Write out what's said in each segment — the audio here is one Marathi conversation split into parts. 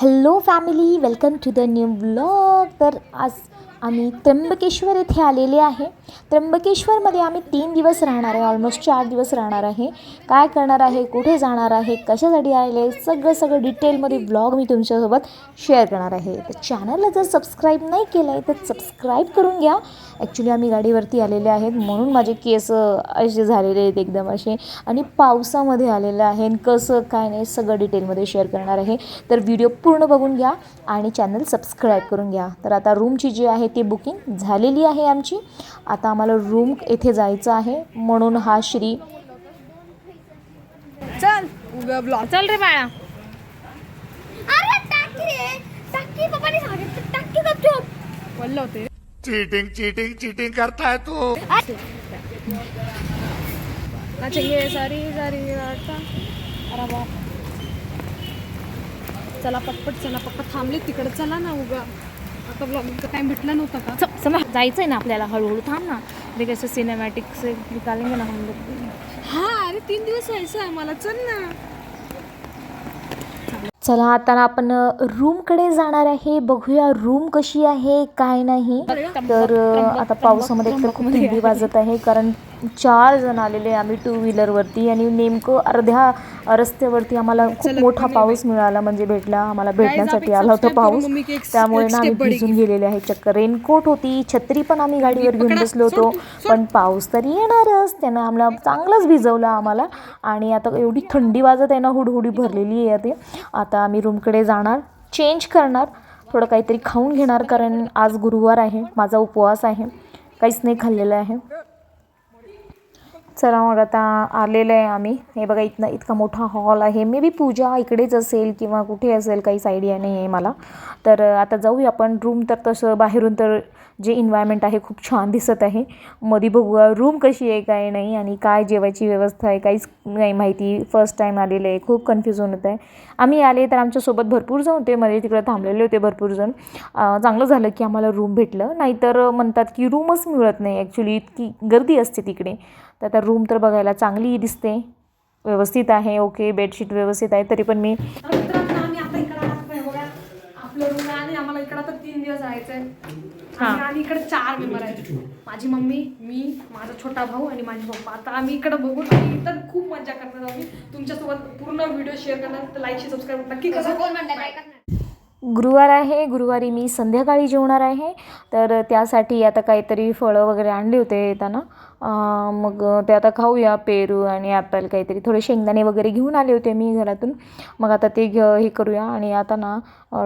hello family welcome to the new vlog. where us आम्ही त्र्यंबकेश्वर येथे आलेले आहे. त्र्यंबकेश्वरमध्ये आम्ही तीन दिवस राहणार आहे. ऑलमोस्ट चार दिवस राहणार आहे. काय करणार आहे? कुठे जाणार आहे? कशासाठी आले सगळं सगळं डिटेलमध्ये ब्लॉग मी तुमच्यासोबत शेअर करणार आहे. तर चॅनलला जर सबस्क्राईब नाही केलं आहे तर सबस्क्राईब करून घ्या. ॲक्च्युली आम्ही गाडीवरती आलेले आहेत. म्हणून माझे केस असे झालेले आहेत एकदम असे. आणि पावसामध्ये आलेलं आहे. कसं काय नाही सगळं डिटेलमध्ये शेअर करणार आहे. तर व्हिडिओ पूर्ण बघून घ्या आणि चॅनल सबस्क्राईब करून घ्या. तर आता रूमची जी आहे ती बुकिंग झालेली आहे आमची. आता आम्हाला रूम येथे जायचं आहे. म्हणून हा श्री चल चल रे बाळा. चीटिंग चीटिंग चीटिंग करता है तू. ना चाहिए सारी सारी अरे बाप. चला पटपट चला पप्पा थांबले तिकडे चला ना उगा. आता ब्लॉग टाइम भेटला नव्हता का? च- समज जायचंय ना आपल्याला हळूहळू. थांब ना. ते कसं सिनेमॅटिक से निकालेंगे ना. हम लोग हा अरे तीन दिवस व्हायचं आहे मला. चल ना. चला आता ना आपण रूमकडे जाणार आहे. बघूया रूम कशी आहे काय नाही. तर आता पावसामध्ये तर खूप थंडी वाजत आहे. कारण चार जण आलेले आम्ही टू व्हीलरवरती आणि नेमकं अर्ध्या रस्त्यावरती आम्हाला खूप मोठा पाऊस मिळाला म्हणजे भेटला. आम्हाला भेटण्यासाठी आला होता पाऊस. त्यामुळे ना आम्ही भिजून गेलेले आहे. चक्क रेनकोट होती छत्री पण आम्ही गाडीवर घेऊन बसलो होतो. पण पाऊस तर येणारच. त्यानं आम्हाला चांगलंच भिजवलं आम्हाला. आणि आता एवढी थंडी वाजत आहे ना हुडहुडी भरलेली आहे ते. आता आम्ही रूमकडे जाणार. चेंज करणार. थोडं काहीतरी खाऊन घेणार कारण आज गुरुवार आहे. माझा उपवास आहे. काहीच नाही खाल्लेलं आहे. चला मग आता आलेलं आहे आम्ही. हे बघा इथनं इतका मोठा हॉल आहे. मे बी पूजा इकडेच असेल किंवा कुठे असेल काहीच आयडिया नाही आहे मला. तर आता जाऊया आपण. रूम तर तसं बाहेरून तर जे इन्व्हायरमेंट आहे खूप छान दिसत आहे. मध्ये बघूया रूम कशी आहे काय नाही आणि काय जेवायची व्यवस्था आहे काहीच नाही माहिती. फर्स्ट टाईम आलेलं आहे. खूप कन्फ्युजन होत आहे आम्ही आले तर आमच्यासोबत भरपूर जण होते. मध्ये तिकडे थांबलेले होते भरपूर जण. चांगलं झालं की आम्हाला रूम भेटलं. नाहीतर म्हणतात की रूमच मिळत नाही ॲक्च्युली इतकी गर्दी असते तिकडे. तर आता रूम तर बघायला चांगली दिसते. व्यवस्थित आहे ओके बेडशीट व्यवस्थित आहे तरी पण मी मित्रांनो, आम्ही आता इकडे आलात नाही बघा. आपलं रूम आहे आणि आम्हाला इकडे आता तीन दिवस आणि आणि इकडे चार मेंबर आहेत. माझी मम्मी मी माझा छोटा भाऊ आणि माझे पप्पा. आता आम्ही इकडे बघून आणि इथं खूप मजा करणार आम्ही तुमच्यासोबत पूर्ण व्हिडिओ शेअर करणार तर लाईक सबस्क्राईब नक्की करा. कोण करणार गुरुवार आहे. गुरुवारी मी संध्याकाळी जेवणार आहे. तर त्यासाठी आता काहीतरी फळं वगैरे आणले होते येताना. मग ते आता खाऊया पेरू आणि ॲपल काहीतरी. थोडे शेंगदाणे वगैरे घेऊन आले होते मी घरातून. मग आता ते घ हे करूया. आणि आता ना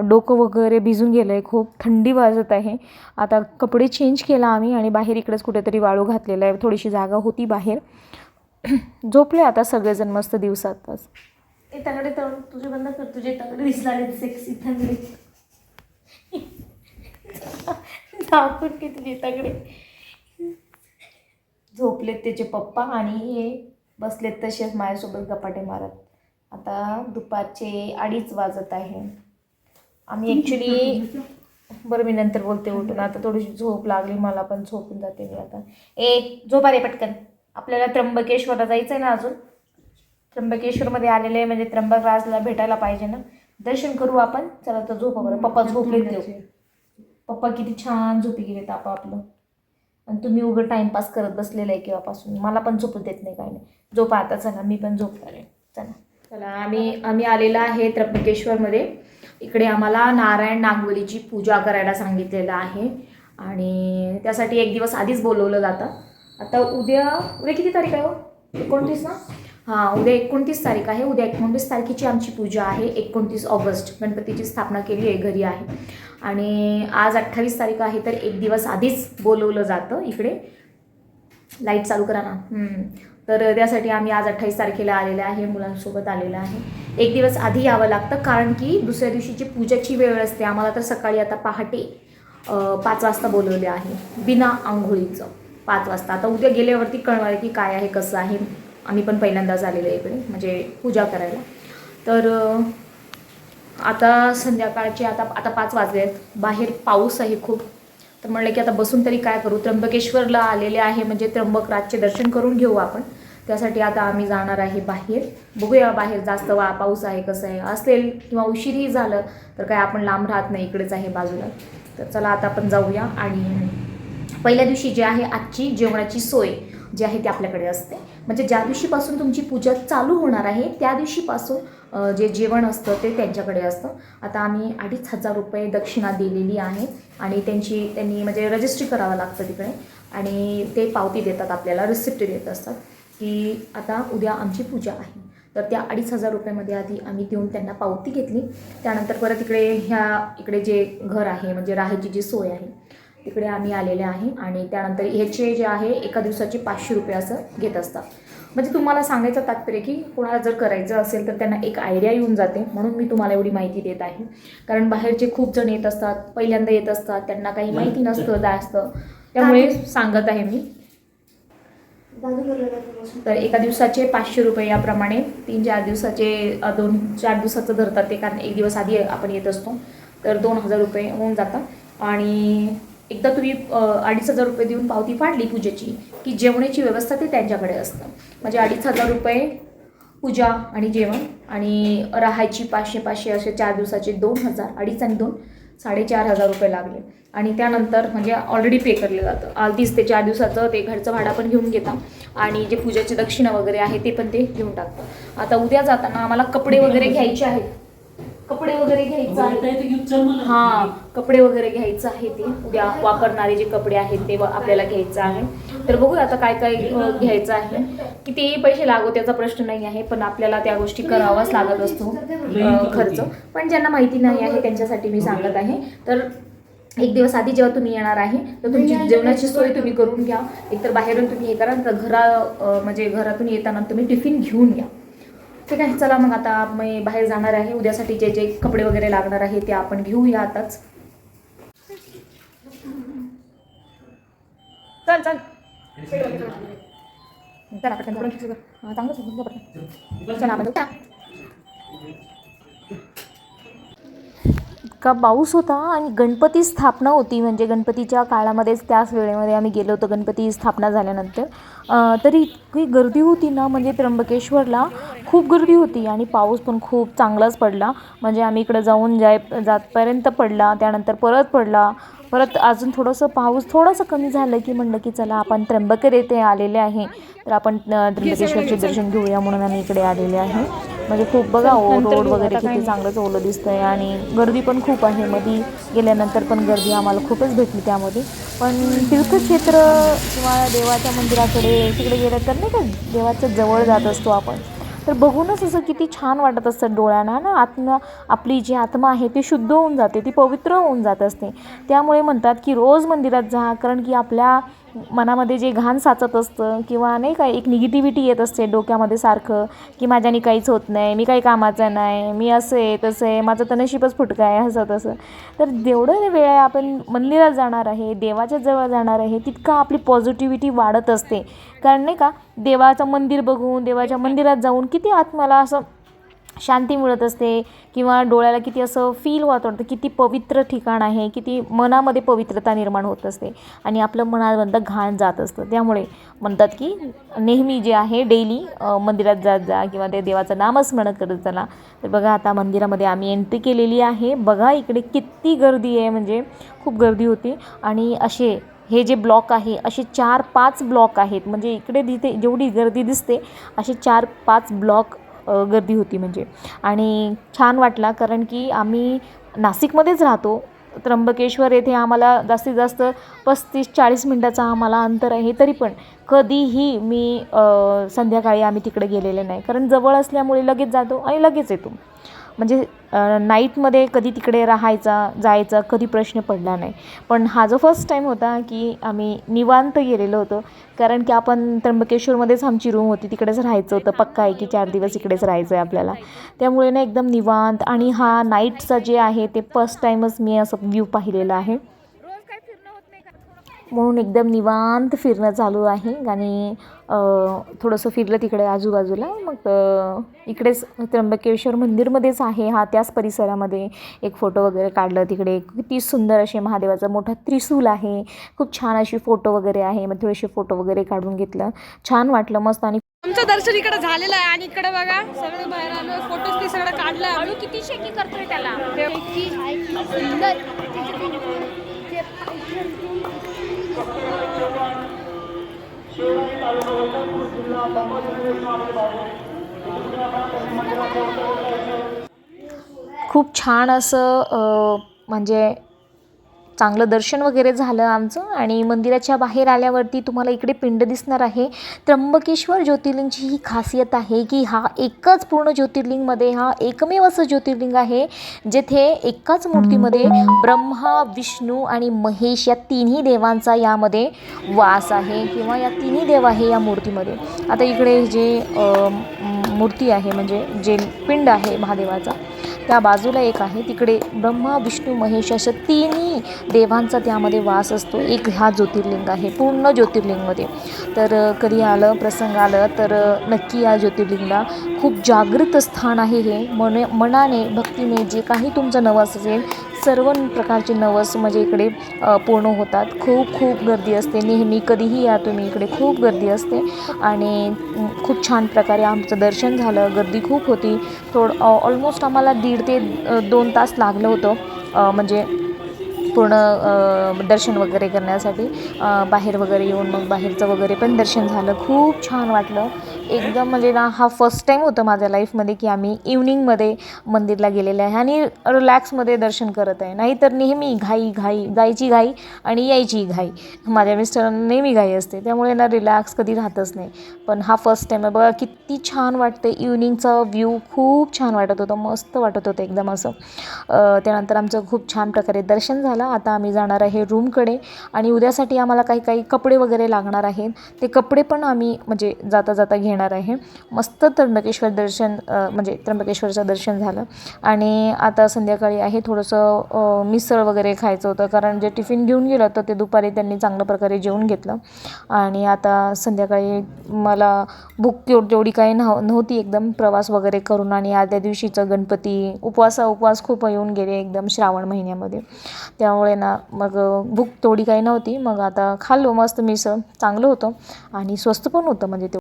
डोकं वगैरे भिजून गेलं आहे खूप थंडी वाजत आहे. आता कपडे चेंज केला आम्ही आणि बाहेर इकडेच कुठेतरी वाळू घातलेला आहे. थोडीशी जागा होती बाहेर. झोपले आता सगळेजण मस्त दिवसातच. ते तगडे तर तुझे बंद कर तुझे तगडे दिसणारे सेक्सी तगडे दाखवून की तुझे तगडे. झोपलेत त्याचे पप्पा आणि हे बसलेत तसेच माझ्यासोबत गपाटे मारत. आता दुपारचे अडीच वाजत आहे. आम्ही ॲक्च्युली बरं मी नंतर बोलते उठून. आता थोडीशी झोप लागली मला पण झोपून जाते मी आता. ए झोपा रे पटकन. आपल्याला त्र्यंबकेश्वरला जायचं आहे ना अजून? त्र्यंबकेश्वरमध्ये आलेले आहे म्हणजे त्र्यंबकराजला भेटायला पाहिजे ना? दर्शन करू आपण. चला तर झोपा बरं पप्पा झोपले देऊ पप्पा किती छान झोपी गेलेत आपलं आणि तुम्ही उघड टाईमपास करत बसलेलं आहे केव्हापासून? मला पण झोपू देत नाही काही नाही. झोपा आता चला. मी पण झोपणार आहे. चला. चला आम्ही आम्ही आलेलो आहे त्र्यंबकेश्वरमध्ये. इकडे आम्हाला नारायण नागवलीची पूजा करायला सांगितलेलं आहे. आणि त्यासाठी एक दिवस आधीच बोलवलं जातं. आता उद्या उद्या किती तारीख आहे हो? एकोणतीस ना? हां उद्या एकोणतीस तारीख आहे. उद्या एकोणतीस तारखेची आमची पूजा आहे. एकोणतीस ऑगस्ट गणपतीची स्थापना केली आहे घरी आहे. आणि आज अठ्ठावीस तारीख आहे तर एक दिवस आधीच बोलवलं जातं इकडे. लाइट चालू करा ना. तर त्यासाठी आम्ही आज अठ्ठावीस तारखेला आलेले आहे मुलांसोबत आलेलं आहे. एक दिवस आधी यावं लागतं कारण की दुसऱ्या दिवशीची पूजेची वेळ असते. आम्हाला तर सकाळी आता पहाटे पाच वाजता बोलवले आहे. बिना आंघोळीचं पाच वाजता. आता उद्या गेल्यावरती कळणार की काय आहे कसं आहे. आम्ही पण पहिल्यांदाच आलेलो आहे इकडे म्हणजे पूजा करायला. तर आता संध्याकाळचे आता आता पाच वाजले आहेत. बाहेर पाऊस आहे खूप. तर म्हणलं की आता बसून तरी काय करू? त्र्यंबकेश्वरला आलेले आहे म्हणजे त्र्यंबकराजचे दर्शन करून घेऊ आपण. त्यासाठी आता आम्ही जाणार आहे बाहेर. बघूया बाहेर जास्त वा पाऊस आहे कसं आहे असेल किंवा उशीरही झालं तर काय आपण लांब राहत नाही इकडेच आहे बाजूला. तर चला आता आपण जाऊया आणि पहिल्या दिवशी जे आहे आजची जेवणाची सोय जे आहे ते आपल्याकडे असते. म्हणजे ज्या दिवशीपासून तुमची पूजा चालू होणार आहे त्या दिवशीपासून जे जेवण असतं ते त्यांच्याकडे असतं. आता आम्ही अडीच हजार रुपये दक्षिणा दिलेली आहे आणि त्यांची त्यांनी म्हणजे रजिस्ट्री करावं लागतं तिकडे. आणि ते पावती देतात आपल्याला रिसिप्ट देत असतात की आता उद्या आमची पूजा आहे. तर त्या अडीच हजार रुपयामध्ये आधी आम्ही देऊन त्यांना पावती घेतली. त्यानंतर परत इकडे ह्या इकडे जे घर आहे म्हणजे राहायची जी सोय आहे तिकडे आम्ही आलेले आहे आणि त्यानंतर ह्याचे जे आहे एका दिवसाचे पाचशे रुपये असं घेत असतात. म्हणजे तुम्हाला सांगायचं तात्पर्य की कोणाला जर करायचं असेल तर त्यांना एक आयडिया येऊन जाते म्हणून मी तुम्हाला एवढी माहिती देत आहे. कारण बाहेरचे खूप जण येत असतात पहिल्यांदा येत असतात त्यांना काही माहिती नसतं जास्त. त्यामुळे सांगत आहे मी. तर एका दिवसाचे पाचशे रुपये याप्रमाणे तीन चार दिवसाचे दोन चार दिवसाचं धरतात ते कारण एक दिवस आधी आपण येत असतो. तर दोन हजार रुपये होऊन जातात. आणि एकदा तुम्ही अडीच हजार रुपये देऊन पावती फाडली पूजेची की जेवणाची व्यवस्था ते त्यांच्याकडे असतं. म्हणजे अडीच हजार रुपये पूजा आणि जेवण आणि राहायची पाचशे पाचशे असे चार दिवसाचे दोन हजार अडीच आणि दोन साडेचार हजार रुपये लागले. आणि त्यानंतर म्हणजे ऑलरेडी पे केलं जातं. अडीच ते चार दिवसाचं ते घरचं भाडं पण घेऊन घेतात आणि जे पूजेची दक्षिणा वगैरे आहे ते पण ते घेऊन टाकतात. आता उद्या जाताना आम्हाला कपडे वगैरे घ्यायचे आहेत. कपडे वगैरे घ्यायचं आहे. हां कपडे वगैरे घ्यायचं आहे ते. उद्या वापरणारे जे कपडे आहेत ते व- आपल्याला घ्यायचं आहे. तर बघूया आता काय काय घ्यायचं आहे. कितीही पैसे लागो त्याचा प्रश्न नाही आहे पण आपल्याला त्या गोष्टी करावाच लागत असतो. खर्च. पण ज्यांना माहिती नाही आहे त्यांच्यासाठी मी सांगत आहे. तर एक दिवस आधी जेव्हा तुम्ही येणार आहे तर तुमची जेवणाची सोय तुम्ही करून घ्या. एकतर बाहेरून तुम्ही हे करा तर घरा म्हणजे घरातून येताना तुम्ही टिफिन घेऊन या ठीक आहे चला मग आता मी बाहेर जाणार आहे. उद्यासाठी जे जे कपडे वगैरे लागणार आहे ते आपण घेऊया आताच. चल चल. चला पटकन चला आपण इतका पाऊस होता आणि गणपती स्थापना होती. म्हणजे गणपतीच्या काळामध्येच त्याच वेळेमध्ये आम्ही गेलो होतो गणपती स्थापना झाल्यानंतर. तरी इतकी गर्दी होती ना म्हणजे त्र्यंबकेश्वरला खूप गर्दी होती आणि पाऊस पण खूप चांगलाच पडला. म्हणजे आम्ही इकडं जाऊन जाय जातपर्यंत पडला त्यानंतर परत पडला. परत अजून थोडंसं पाऊस थोडंसं कमी झालं की म्हणलं की चला आपण त्र्यंबकेर येथे आलेले आहे. तर आपण त्र्यंबकेश्वरचे दर्शन घेऊया म्हणून आम्ही इकडे आलेले आहे. म्हणजे खूप बघा ओ रोड वगैरे किती चांगलंच ओलं दिसतंय आणि गर्दी पण खूप आहे. मध्ये गेल्यानंतर पण गर्दी आम्हाला खूपच भेटली त्यामध्ये. पण तीर्थक्षेत्र किंवा देवाच्या मंदिराकडे तिकडे गेलं तर नाही का देवाच्या जवळ जात असतो आपण. तर बघूनच असं किती छान वाटत असतं डोळ्यांना ना? आत्मा आपली जी आत्मा आहे ती शुद्ध होऊन जाते ती पवित्र होऊन जात असते. त्यामुळे म्हणतात की रोज मंदिरात जा कारण की आपल्या मनामध्ये जे घाण साचत असतं किंवा नाही का एक निगेटिव्हिटी येत असते डोक्यामध्ये सारखं की माझ्याने काहीच होत नाही मी काही कामाचं नाही मी असं आहे तसं आहे माझं तर नशीबच फुटकं आहे असं तसं. तर जेवढं वेळ आहे आपण मंदिरात जाणार आहे देवाच्या जवळ जाणार आहे तितका आपली पॉझिटिव्हिटी वाढत असते. कारण नाही का देवाचं मंदिर बघून देवाच्या मंदिरात जाऊन किती आत्म्याला असं शांती मिळत असते किंवा डोळ्याला किती असं फील होत वाटतं किती पवित्र ठिकाण आहे किती मनामध्ये पवित्रता निर्माण होत असते आणि आपलं मनाबद्दल घाण जात असतं. त्यामुळे म्हणतात की नेहमी जे आहे डेली मंदिरात जात जा किंवा ते देवाचं नामस्मरण करत चला. तर बघा आता मंदिरामध्ये आम्ही एंट्री केलेली आहे. बघा इकडे किती गर्दी आहे म्हणजे खूप गर्दी होती. आणि असे हे जे ब्लॉक आहे असे चार पाच ब्लॉक आहेत. म्हणजे इकडे तिथे जेवढी गर्दी दिसते असे चार पाच ब्लॉक गर्दी होती म्हणजे. आणि छान वाटला कारण की आम्ही नाशिकमध्येच राहतो. त्र्यंबकेश्वर येथे आम्हाला जास्तीत जास्त पस्तीस चाळीस मिनटाचा आम्हाला अंतर आहे तरी पण कधीही मी संध्याकाळी आम्ही तिकडे गेलेले नाही. कारण जवळ असल्यामुळे लगेच जातो आणि लगेच येतो. म्हणजे नाईटमध्ये कधी तिकडे राहायचा जायचा कधी प्रश्न पडला नाही. पण हा जो फर्स्ट टाईम होता की आम्ही निवांत गेलेलो होतो कारण की आपण त्र्यंबकेश्वरमध्येच आमची रूम होती तिकडेच राहायचं होतं पक्का आहे की चार दिवस इकडेच राहायचं आहे आपल्याला. त्यामुळे ना एकदम निवांत आणि हा नाईटचा जे आहे ते फर्स्ट टाईमच मी असं व्ह्यू पाहिलेला आहे. म्हणून एकदम निवांत फिरणं चालू आहे. आणि अं, थोडंसं फिरलं तिकडे आजूबाजूला. मग इकडेच त्र्यंबकेश्वर मंदिरमध्येच आहे. हा त्याच परिसरामध्ये एक फोटो वगैरे काढलं तिकडे. किती सुंदर असे महादेवाचा मोठा त्रिशूल आहे. खूप छान अशी फोटो वगैरे आहे. मग थोडेसे फोटो वगैरे काढून घेतलं. छान वाटलं मस्त. आणि आमचं दर्शन इकडे झालेलं आहे. आणि इकडे बघा सगळे बाहेर आलो. फोटोज ते सगळं काढलं. आम्ही. किती शेकी करतोय त्याला. खूप छान असं म्हणजे चांगलं दर्शन वगैरे झालं आमचं आणि मंदिराच्या बाहेर आल्यावरती तुम्हाला इकडे पिंड दिसणार आहे. त्र्यंबकेश्वर ज्योतिर्लिंगची ही खासियत आहे की हा एकच पूर्ण ज्योतिर्लिंगमध्ये हा एकमेव असं ज्योतिर्लिंग आहे जेथे एकाच मूर्तीमध्ये ब्रह्मा विष्णू आणि महेश या तिन्ही देवांचा यामध्ये वास आहे किंवा या तिन्ही देव आहे या मूर्तीमध्ये. आता इकडे जे मूर्ती आहे म्हणजे जे पिंड आहे महादेवाचा त्या बाजूला एक आहे तिकडे ब्रह्मा विष्णू महेश अशा तिन्ही देवांचा त्यामध्ये वास असतो. एक हा ज्योतिर्लिंग आहे पूर्ण ज्योतिर्लिंगमध्ये. तर कधी आलं प्रसंग आलं तर नक्की या ज्योतिर्लिंगला खूप जागृत स्थान आहे हे. मन मनाने भक्तीने जे काही तुमचं नवस असेल सर्व प्रकारचे नवस म्हणजे इकडे पूर्ण होतात. खूप खूप गर्दी असते. नेहमी कधीही या तुम्ही इकडे. खूप गर्दी असते. आणि खूप छान प्रकारे आमचं दर्शन झालं. गर्दी खूप होती. थोडं ऑलमोस्ट आम्हाला दीड ते दोन तास लागलं होतं. म्हणजे पूर्ण दर्शन वगैरे करण्यासाठी. बाहेर वगैरे येऊन मग बाहेरचं वगैरे पण दर्शन झालं. खूप छान वाटलं. एकदम म्हणजे ना हा फर्स्ट टाईम होतं माझ्या लाईफमध्ये की आम्ही इव्हनिंगमध्ये मंदिरला गेलेले आहे आणि रिलॅक्समध्ये दर्शन करत आहे. नाहीतर नेहमी घाई घाई जायची घाई आणि यायची घाई. माझ्या मिस्टरांना नेहमी घाई असते. त्यामुळे ना रिलॅक्स कधी राहतच नाही. पण हा फर्स्ट टाईम आहे. बघा किती छान वाटते इव्हनिंगचा व्ह्यू खूप छान वाटत होतं. मस्त वाटत होतं एकदम असं. त्यानंतर आमचं खूप छान प्रकारे दर्शन झालं. आता आम्ही जाणार आहे रूमकडे आणि उद्यासाठी आम्हाला काही काही कपडे वगैरे लागणार आहेत. ते कपडे पण आम्ही म्हणजे जाता जाता घेणार आहे. मस्त त्र्यंबकेश्वर दर्शन म्हणजे त्र्यंबकेश्वरचं दर्शन झालं. आणि आता संध्याकाळी आहे थोडंसं मिसळ वगैरे खायचं होतं. कारण जे टिफिन घेऊन गेलं तर ते दुपारी त्यांनी चांगल्या प्रकारे जेवून घेतलं. आणि आता संध्याकाळी मला भूक जेवढी तेवढी काही नव्ह नव्हती एकदम. प्रवास वगैरे करून आणि आदल्या दिवशीचं गणपती उपवासा उपवास खूप येऊन गेले एकदम श्रावण महिन्यामध्ये. त्यामुळे ना मग भूक तेवढी काही नव्हती. मग आता खाल्लो मस्त मिसळ. चांगलं होतं. आणि स्वस्त पण होतं म्हणजे ते